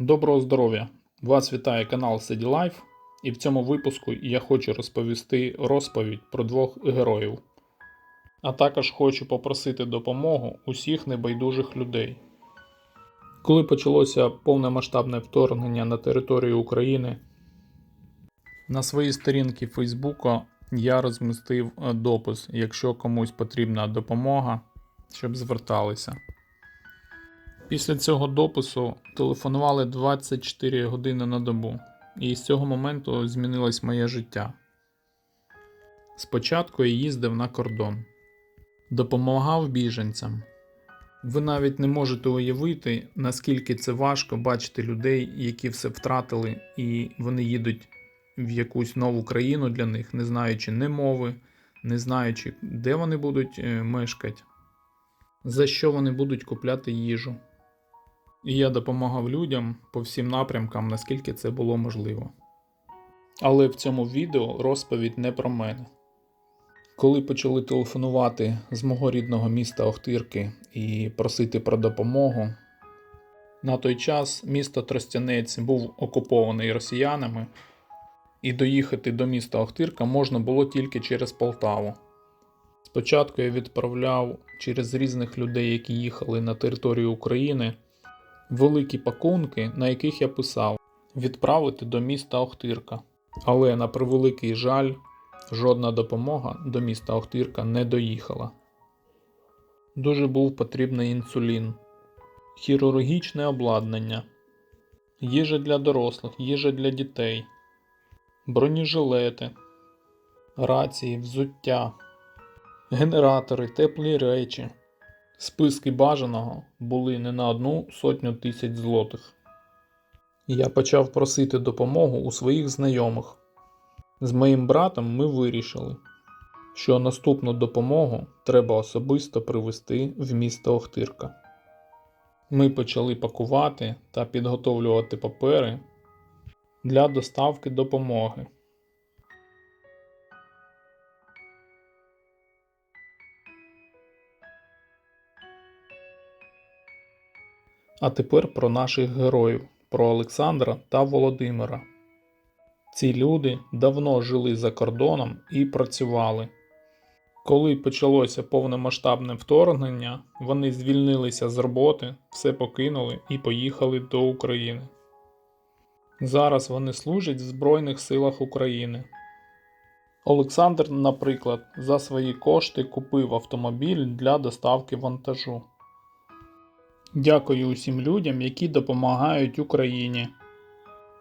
Доброго здоров'я! Вас вітає канал Седі Life, і в цьому випуску я хочу розповісти розповідь про двох героїв. А також хочу попросити допомогу усіх небайдужих людей. Коли почалося повномасштабне вторгнення на територію України, на своїй сторінці Фейсбука я розмістив допис, якщо комусь потрібна допомога, щоб зверталися. Після цього допису телефонували 24 години на добу, і з цього моменту змінилось моє життя. Спочатку я їздив на кордон, допомагав біженцям. Ви навіть не можете уявити, наскільки це важко бачити людей, які все втратили, і вони їдуть в якусь нову країну для них, не знаючи ні мови, не знаючи, де вони будуть е, мешкати, за що вони будуть купляти їжу. І я допомагав людям по всім напрямкам, наскільки це було можливо. Але в цьому відео розповідь не про мене. Коли почали телефонувати з мого рідного міста Охтирки і просити про допомогу, на той час місто Тростянець був окупований росіянами, і доїхати до міста Охтирка можна було тільки через Полтаву. Спочатку я відправляв через різних людей, які їхали на територію України, великі пакунки, на яких я писав відправити до міста Охтирка. Але на превеликий жаль, жодна допомога до міста Охтирка не доїхала. Дуже був потрібний інсулін, хірургічне обладнання, їжа для дорослих, їжа для дітей, бронежилети, рації, взуття, генератори, теплі речі. Списки бажаного були не на одну сотню тисяч злотих. Я почав просити допомогу у своїх знайомих. З моїм братом ми вирішили, що наступну допомогу треба особисто привезти в місто Охтирка. Ми почали пакувати та підготовлювати папери для доставки допомоги. А тепер про наших героїв, про Олександра та Володимира. Ці люди давно жили за кордоном і працювали. Коли почалося повномасштабне вторгнення, вони звільнилися з роботи, все покинули і поїхали до України. Зараз вони служать в Збройних силах України. Олександр, наприклад, за свої кошти купив автомобіль для доставки вантажу. Дякую усім людям, які допомагають Україні.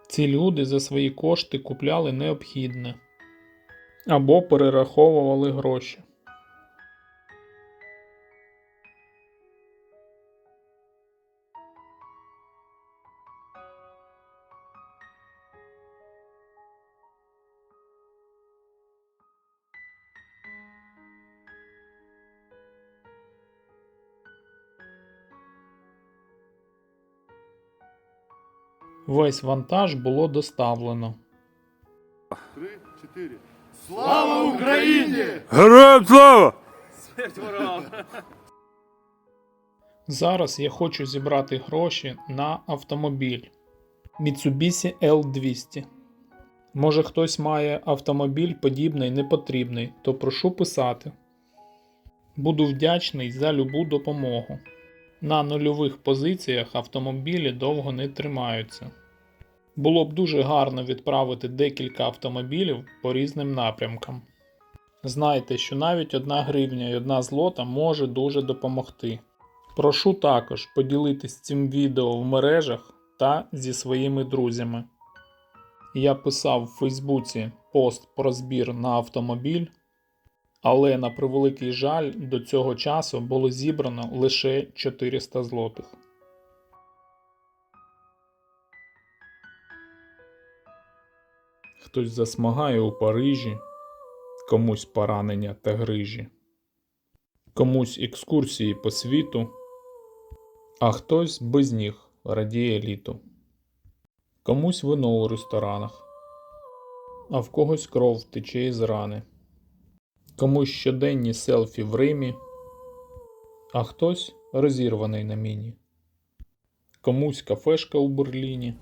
Ці люди за свої кошти купляли необхідне або перераховували гроші. Весь вантаж було доставлено. Три, чотири. Слава Україні! Героям слава! Зараз я хочу зібрати гроші на автомобіль Mitsubishi L200. Може хтось має автомобіль подібний непотрібний, то прошу писати. Буду вдячний за любу допомогу. На нульових позиціях автомобілі довго не тримаються. Було б дуже гарно відправити декілька автомобілів по різним напрямкам. Знайте, що навіть одна гривня і одна злота може дуже допомогти. Прошу також поділитись цим відео в мережах та зі своїми друзями. Я писав в Фейсбуці пост про збір на автомобіль, але на превеликий жаль до цього часу було зібрано лише 400 злотих. Хтось засмагає у Парижі, комусь поранення та грижі, комусь екскурсії по світу, а хтось без ніг радіє літу, комусь вино у ресторанах, а в когось кров тече із рани, комусь щоденні селфі в Римі, а хтось розірваний на міні. комусь кафешка у Берліні,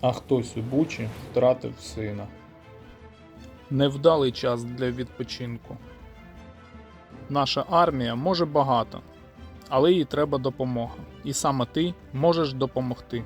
а хтось у Бучі втратив сина. Невдалий час для відпочинку. Наша армія може багато, але їй треба допомога. І саме ти можеш допомогти.